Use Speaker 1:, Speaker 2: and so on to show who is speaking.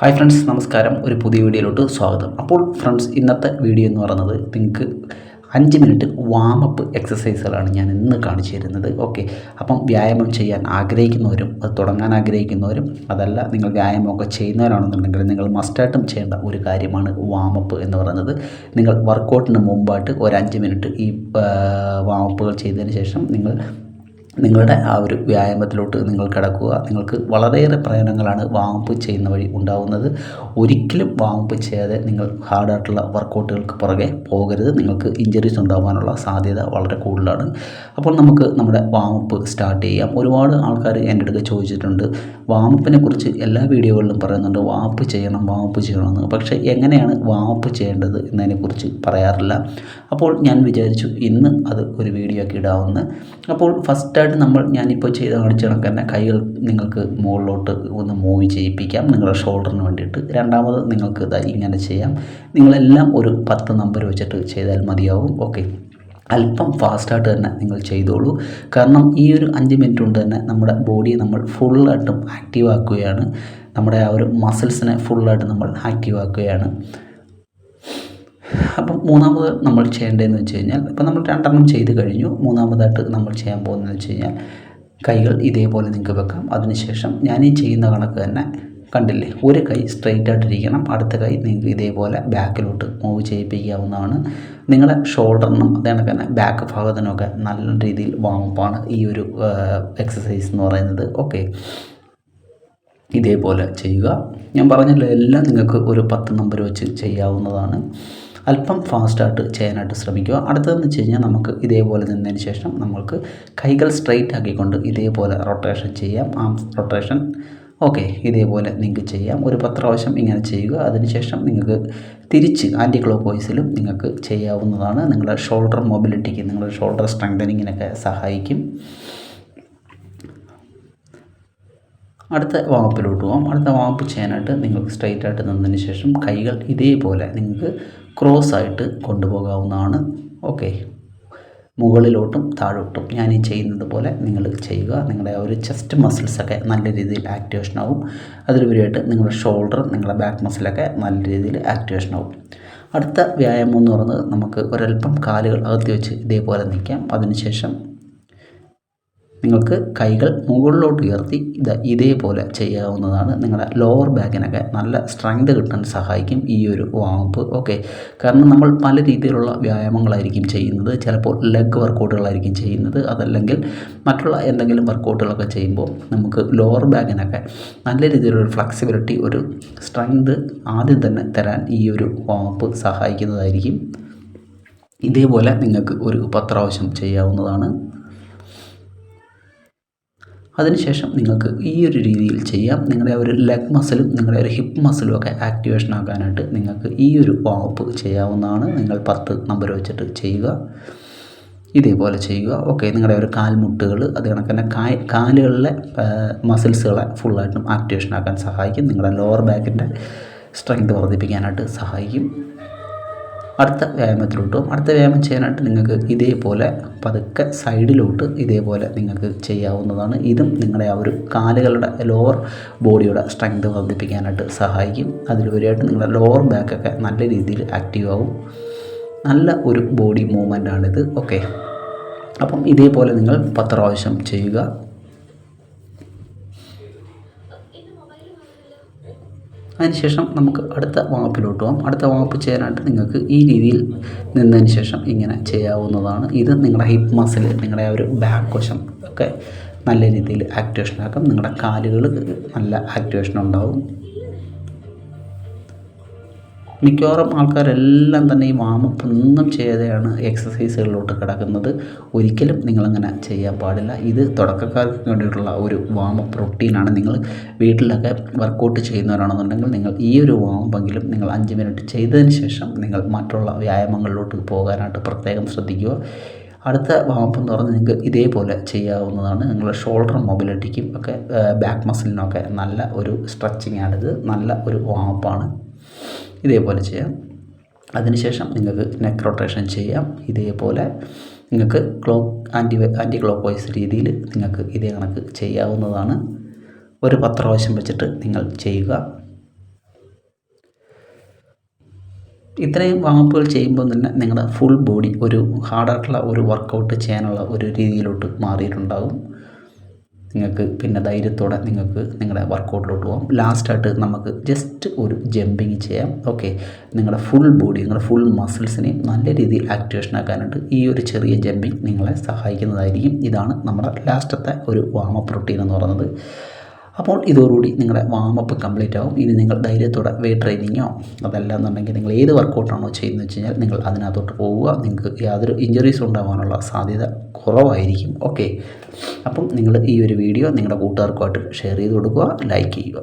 Speaker 1: Hi friends നമസ്കാരം. ഒരു പുതിയ വീഡിയോയിലോട്ട് സ്വാഗതം. അപ്പോൾ ഫ്രണ്ട്സ് ഇന്നത്തെ വീഡിയോ എന്ന് പറയുന്നത് നിങ്ങൾക്ക് അഞ്ച് മിനിറ്റ് വാമപ്പ് എക്സസൈസുകളാണ് ഞാൻ ഇന്ന് കാണിച്ചു തരുന്നത്. ഓക്കെ അപ്പം വ്യായാമം ചെയ്യാൻ ആഗ്രഹിക്കുന്നവരും അത് തുടങ്ങാൻ ആഗ്രഹിക്കുന്നവരും അതല്ല നിങ്ങൾ വ്യായാമമൊക്കെ ചെയ്യുന്നവരാണെന്നുണ്ടെങ്കിൽ നിങ്ങൾ മസ്റ്റായിട്ടും ചെയ്യേണ്ട ഒരു കാര്യമാണ് വാമപ്പ് എന്ന് പറയുന്നത്. നിങ്ങൾ വർക്കൗട്ടിന് മുമ്പായിട്ട് ഒരു അഞ്ച് മിനിറ്റ് ഈ വാമപ്പുകൾ ചെയ്തതിന് ശേഷം നിങ്ങൾ നിങ്ങളുടെ ആ ഒരു വ്യായാമത്തിലോട്ട് നിങ്ങൾ കിടക്കുക. നിങ്ങൾക്ക് വളരെയേറെ പ്രയോജനങ്ങളാണ് വാമപ്പ് ചെയ്യുന്ന വഴി ഉണ്ടാവുന്നത്. ഒരിക്കലും വാമപ്പ് ചെയ്യാതെ നിങ്ങൾ ഹാർഡായിട്ടുള്ള വർക്കൗട്ടുകൾക്ക് പുറകെ പോകരുത്. നിങ്ങൾക്ക് ഇഞ്ചറീസ് ഉണ്ടാകാനുള്ള സാധ്യത വളരെ കൂടുതലാണ്. അപ്പോൾ നമുക്ക് നമ്മുടെ വാമപ്പ് സ്റ്റാർട്ട് ചെയ്യാം. ഒരുപാട് ആൾക്കാർ എന്റെ അടുത്ത് ചോദിച്ചിട്ടുണ്ട്. വാമപ്പിനെ കുറിച്ച് എല്ലാ വീഡിയോകളിലും പറയുന്നുണ്ട്. വാമപ്പ് ചെയ്യണം വാമപ്പ് ചെയ്യണമെന്ന്. പക്ഷേ എങ്ങനെയാണ് വാമപ്പ് ചെയ്യേണ്ടത് എന്നതിനെക്കുറിച്ച് പറയാറില്ല. അപ്പോൾ ഞാൻ വിചാരിച്ചു ഇന്ന് അത് ഒരു വീഡിയോ ആക്കി ഇടാവുന്നത് അപ്പോൾ ഫസ്റ്റായിട്ട് നമ്മൾ ഞാനിപ്പോൾ ചെയ്ത് കാണിച്ച കണക്ക് തന്നെ കൈകൾ നിങ്ങൾക്ക് മുകളിലോട്ട് ഒന്ന് മൂവ് ചെയ്യിപ്പിക്കാം. നിങ്ങളുടെ ഷോൾഡറിന് വേണ്ടിയിട്ട്. രണ്ടാമത് നിങ്ങൾക്ക് ഇത് ഇങ്ങനെ ചെയ്യാം. നിങ്ങളെല്ലാം ഒരു പത്ത് നമ്പർ വെച്ചിട്ട് ചെയ്താൽ മതിയാവും. ഓക്കെ അല്പം ഫാസ്റ്റായിട്ട് തന്നെ നിങ്ങൾ ചെയ്തോളൂ. കാരണം ഈ ഒരു അഞ്ച് മിനിറ്റ് കൊണ്ട് തന്നെ നമ്മുടെ ബോഡിയെ നമ്മൾ ഫുള്ളായിട്ടും ആക്റ്റീവ് ആക്കുകയാണ്. നമ്മുടെ ആ ഒരു മസിൽസിനെ ഫുള്ളായിട്ട് നമ്മൾ ആക്റ്റീവ് ആക്കുകയാണ്. അപ്പം മൂന്നാമത് നമ്മൾ ചെയ്യേണ്ടതെന്ന് വെച്ച് കഴിഞ്ഞാൽ ഇപ്പം നമ്മൾ രണ്ടെണ്ണം ചെയ്ത് കഴിഞ്ഞു. മൂന്നാമതായിട്ട് നമ്മൾ ചെയ്യാൻ പോകുന്നതെന്ന് വെച്ച് കഴിഞ്ഞാൽ കൈകൾ ഇതേപോലെ നിങ്ങൾക്ക് വെക്കാം. അതിനുശേഷം ഞാൻ ഈ ചെയ്യുന്ന കണക്ക് തന്നെ കണ്ടില്ലേ ഒരു കൈ സ്ട്രെയിറ്റ് ആയിട്ടിരിക്കണം അടുത്ത കൈ നിങ്ങൾക്ക് ഇതേപോലെ ബാക്കിലോട്ട് മൂവ് ചെയ്യിപ്പിക്കാവുന്നതാണ്. നിങ്ങളുടെ ഷോൾഡറിനും അതേ കണക്ക് തന്നെ ബാക്ക് ഭാഗത്തിനൊക്കെ നല്ല രീതിയിൽ വാമപ്പാണ് ഈ ഒരു എക്സസൈസ് എന്ന് പറയുന്നത്. ഓക്കെ ഇതേപോലെ ചെയ്യുക. ഞാൻ പറഞ്ഞല്ലോ എല്ലാം നിങ്ങൾക്ക് ഒരു പത്ത് നമ്പർ വെച്ച് ചെയ്യാവുന്നതാണ്. അല്പം ഫാസ്റ്റായിട്ട് ചെയ്യാനായിട്ട് ശ്രമിക്കുക. അടുത്തതെന്ന് വെച്ച് കഴിഞ്ഞാൽ നമുക്ക് ഇതേപോലെ നിന്നതിന് ശേഷം നമുക്ക് കൈകൾ സ്ട്രെയിറ്റ് ആക്കിക്കൊണ്ട് ഇതേപോലെ റൊട്ടേഷൻ ചെയ്യാം. Arm rotation. ഓക്കെ. ഇതേപോലെ നിങ്ങൾക്ക് ചെയ്യാം. ഒരു പത്ത് പ്രാവശ്യം ഇങ്ങനെ ചെയ്യുക. അതിനുശേഷം നിങ്ങൾക്ക് തിരിച്ച് ആന്റി ക്ലോക്ക് വൈസിലും നിങ്ങൾക്ക് ചെയ്യാവുന്നതാണ്. നിങ്ങളുടെ ഷോൾഡർ മൊബിലിറ്റിക്ക് നിങ്ങളുടെ ഷോൾഡർ സ്ട്രെങ്തനിങ്ങിനൊക്കെ സഹായിക്കും. അടുത്ത വാമപ്പിലോട്ട് പോകാം അടുത്ത വാപ്പ് ചെയ്യാനായിട്ട് നിങ്ങൾക്ക് സ്ട്രെയിറ്റ് ആയിട്ട് നിന്നതിന് ശേഷം കൈകൾ ഇതേപോലെ നിങ്ങൾക്ക് ക്രോസ് ആയിട്ട് കൊണ്ടുപോകാവുന്നതാണ്. ഓക്കെ. മുകളിലോട്ടും താഴോട്ടും ഞാൻ ഈ ചെയ്യുന്നത് പോലെ നിങ്ങൾ ചെയ്യുക. നിങ്ങളുടെ ഒരു ചെസ്റ്റ് മസിൽസൊക്കെ നല്ല രീതിയിൽ ആക്ടിവേഷൻ ആവും. അതിലുപരിയായിട്ട് നിങ്ങളുടെ ഷോൾഡർ നിങ്ങളുടെ ബാക്ക് മസിലൊക്കെ നല്ല രീതിയിൽ ആക്ടിവേഷൻ ആവും. അടുത്ത വ്യായാമം എന്ന് പറയുന്നത് നമുക്ക് ഒരല്പം കാലുകൾ അകത്തി വെച്ച് ഇതേപോലെ നിൽക്കാം. അതിനുശേഷം നിങ്ങൾക്ക് കൈകൾ മുകളിലോട്ട് ഉയർത്തി ഇത് ഇതേപോലെ ചെയ്യാവുന്നതാണ്. നിങ്ങളുടെ ലോവർ ബാക്കിനൊക്കെ നല്ല സ്ട്രെങ്ത് കിട്ടാൻ സഹായിക്കും ഈ ഒരു വാമപ്പ് ഓക്കെ കാരണം നമ്മൾ പല രീതിയിലുള്ള വ്യായാമങ്ങളായിരിക്കും ചെയ്യുന്നത്. ചിലപ്പോൾ ലെഗ് വർക്കൗട്ടുകളായിരിക്കും ചെയ്യുന്നത്. അതല്ലെങ്കിൽ മറ്റുള്ള എന്തെങ്കിലും വർക്കൗട്ടുകളൊക്കെ ചെയ്യുമ്പോൾ നമുക്ക് ലോവർ ബാക്കിനൊക്കെ നല്ല രീതിയിലൊരു ഫ്ലെക്സിബിലിറ്റി ഒരു സ്ട്രെങ്ത് ആദ്യം തന്നെ തരാൻ ഈ ഒരു വാമപ്പ് സഹായിക്കുന്നതായിരിക്കും. ഇതേപോലെ നിങ്ങൾക്ക് ഒരു പത്ത് പ്രാവശ്യം ചെയ്യാവുന്നതാണ്. അതിനുശേഷം നിങ്ങൾക്ക് ഈ ഒരു രീതിയിൽ ചെയ്യാം. നിങ്ങളുടെ ഒരു ലെഗ് മസിലും നിങ്ങളുടെ ഒരു ഹിപ്പ് മസിലും ഒക്കെ ആക്ടിവേഷൻ ആകാനായിട്ട് നിങ്ങൾക്ക് ഈ ഒരു വാമപ്പ് ചെയ്യാവുന്നതാണ്. നിങ്ങൾ പത്ത് നമ്പർ വെച്ചിട്ട് ചെയ്യുക. ഇതേപോലെ ചെയ്യുക. ഓക്കെ നിങ്ങളുടെ ഒരു കാൽമുട്ടുകൾ അത് കണക്ക് തന്നെ കാ കാലുകളിലെ മസിൽസുകളെ ഫുള്ളായിട്ടും ആക്ടിവേഷൻ ആക്കാൻ സഹായിക്കും. നിങ്ങളുടെ ലോവർ ബാക്കിന്റെ സ്ട്രെങ്ത് വർദ്ധിപ്പിക്കാനായിട്ട് സഹായിക്കും. അടുത്ത വ്യായാമത്തിലോട്ടും അടുത്ത വ്യായാമം ചെയ്യാനായിട്ട് നിങ്ങൾക്ക് ഇതേപോലെ പതുക്കെ സൈഡിലോട്ട് ഇതേപോലെ നിങ്ങൾക്ക് ചെയ്യാവുന്നതാണ്. ഇതും നിങ്ങളുടെ ആ ഒരു കാലുകളുടെ ലോവർ ബോഡിയുടെ സ്ട്രെങ്ത് വർദ്ധിപ്പിക്കാനായിട്ട് സഹായിക്കും. അതിലുപരിയായിട്ട് നിങ്ങളുടെ ലോവർ ബാക്കൊക്കെ നല്ല രീതിയിൽ ആക്റ്റീവ് ആവും. നല്ല ഒരു ബോഡി മൂവ്മെന്റാണിത് ഓക്കെ അപ്പം ഇതേപോലെ നിങ്ങൾ പത്ത് പ്രാവശ്യം ചെയ്യുക. അതിനുശേഷം നമുക്ക് അടുത്ത വാമപ്പിലോട്ട് പോകാം അടുത്ത വാമപ്പ് ചെയ്യാനായിട്ട് നിങ്ങൾക്ക് ഈ രീതിയിൽ നിന്നതിന് ശേഷം ഇങ്ങനെ ചെയ്യാവുന്നതാണ്. ഇത് നിങ്ങളുടെ ഹിപ്പ് മസിൽ നിങ്ങളുടെ ആ ഒരു ബാക്ക് വശം ഒക്കെ നല്ല രീതിയിൽ ആക്ടിവേഷൻ ആക്കും. നിങ്ങളുടെ കാലുകൾ നല്ല ആക്ടിവേഷൻ ഉണ്ടാവും. മിക്കവാറും ആൾക്കാരെല്ലാം തന്നെ ഈ വാമപ്പ് ഒന്നും ചെയ്യാതെയാണ് എക്സസൈസുകളിലോട്ട് കിടക്കുന്നത്. ഒരിക്കലും നിങ്ങളങ്ങനെ ചെയ്യാൻ പാടില്ല. ഇത് തുടക്കക്കാർക്ക് വേണ്ടിയിട്ടുള്ള ഒരു വാമപ്പ് റൊട്ടീനാണ് നിങ്ങൾ വീട്ടിലൊക്കെ വർക്കൗട്ട് ചെയ്യുന്നവരാണെന്നുണ്ടെങ്കിൽ നിങ്ങൾ ഈ ഒരു വാമപ്പെങ്കിലും നിങ്ങൾ അഞ്ച് മിനിറ്റ് ചെയ്തതിന് ശേഷം നിങ്ങൾ മറ്റുള്ള വ്യായാമങ്ങളിലോട്ട് പോകാനായിട്ട് പ്രത്യേകം ശ്രദ്ധിക്കുക. അടുത്ത വാമപ്പ് എന്ന് പറഞ്ഞാൽ നിങ്ങൾക്ക് ഇതേപോലെ ചെയ്യാവുന്നതാണ്. നിങ്ങളുടെ ഷോൾഡർ മൊബിലിറ്റിക്കും ഒക്കെ ബാക്ക് മസിലിനൊക്കെ നല്ല ഒരു സ്ട്രെച്ചിങ് ആണിത്. നല്ല ഒരു വാമപ്പാണ് ഇതേപോലെ ചെയ്യാം. അതിനുശേഷം നിങ്ങൾക്ക് നെക്ക് റൊട്ടേഷൻ ചെയ്യാം. ഇതേപോലെ നിങ്ങൾക്ക് clock anti anti clockwise രീതിയിൽ നിങ്ങൾക്ക് ഇതേ കണക്ക് ചെയ്യാവുന്നതാണ്. ഒരു പത്രാവശ്യം വെച്ചിട്ട് നിങ്ങൾ ചെയ്യുക. ഇത്രയും വാമപ്പുകൾ ചെയ്യുമ്പോൾ തന്നെ നിങ്ങളുടെ ഫുൾ ബോഡി ഒരു ഹാർഡായിട്ടുള്ള ഒരു വർക്കൗട്ട് ചെയ്യാനുള്ള ഒരു രീതിയിലോട്ട് മാറിയിട്ടുണ്ടാകും നിങ്ങൾക്ക് പിന്നെ ധൈര്യത്തോടെ നിങ്ങൾക്ക് നിങ്ങളുടെ വർക്കൗട്ടിലോട്ട് പോകാം ലാസ്റ്റായിട്ട് നമുക്ക് ജസ്റ്റ് ഒരു ജമ്പിങ് ചെയ്യാം. ഓക്കെ നിങ്ങളുടെ ഫുൾ ബോഡി നിങ്ങളുടെ ഫുൾ മസിൽസിനെയും നല്ല രീതിയിൽ ആക്ടിവേഷൻ ആക്കാനായിട്ട് ഈ ഒരു ചെറിയ ജമ്പിങ് നിങ്ങളെ സഹായിക്കുന്നതായിരിക്കും. ഇതാണ് നമ്മുടെ ലാസ്റ്റത്തെ ഒരു വാമപ്പ് റൊട്ടീൻ എന്ന് പറയുന്നത്. അപ്പോൾ ഇതോടുകൂടി നിങ്ങളുടെ വാമപ്പ് കംപ്ലീറ്റ് ആവും. ഇനി നിങ്ങൾ ധൈര്യത്തോടെ വെയിറ്റ് ട്രെയിനിങ്ങോ അതല്ല എന്നുണ്ടെങ്കിൽ നിങ്ങൾ ഏത് വർക്കൗട്ടാണോ ചെയ്യുന്നത് വെച്ച് കഴിഞ്ഞാൽ നിങ്ങൾ അതിനകത്തോട്ട് പോവുക. നിങ്ങൾക്ക് യാതൊരു ഇഞ്ചറീസ് ഉണ്ടാകാനുള്ള സാധ്യത കുറവായിരിക്കും. ഓക്കെ അപ്പം നിങ്ങൾ ഈ ഒരു വീഡിയോ നിങ്ങളുടെ കൂട്ടുകാർക്കുമായിട്ട് ഷെയർ ചെയ്ത് കൊടുക്കുക ലൈക്ക് ചെയ്യുക.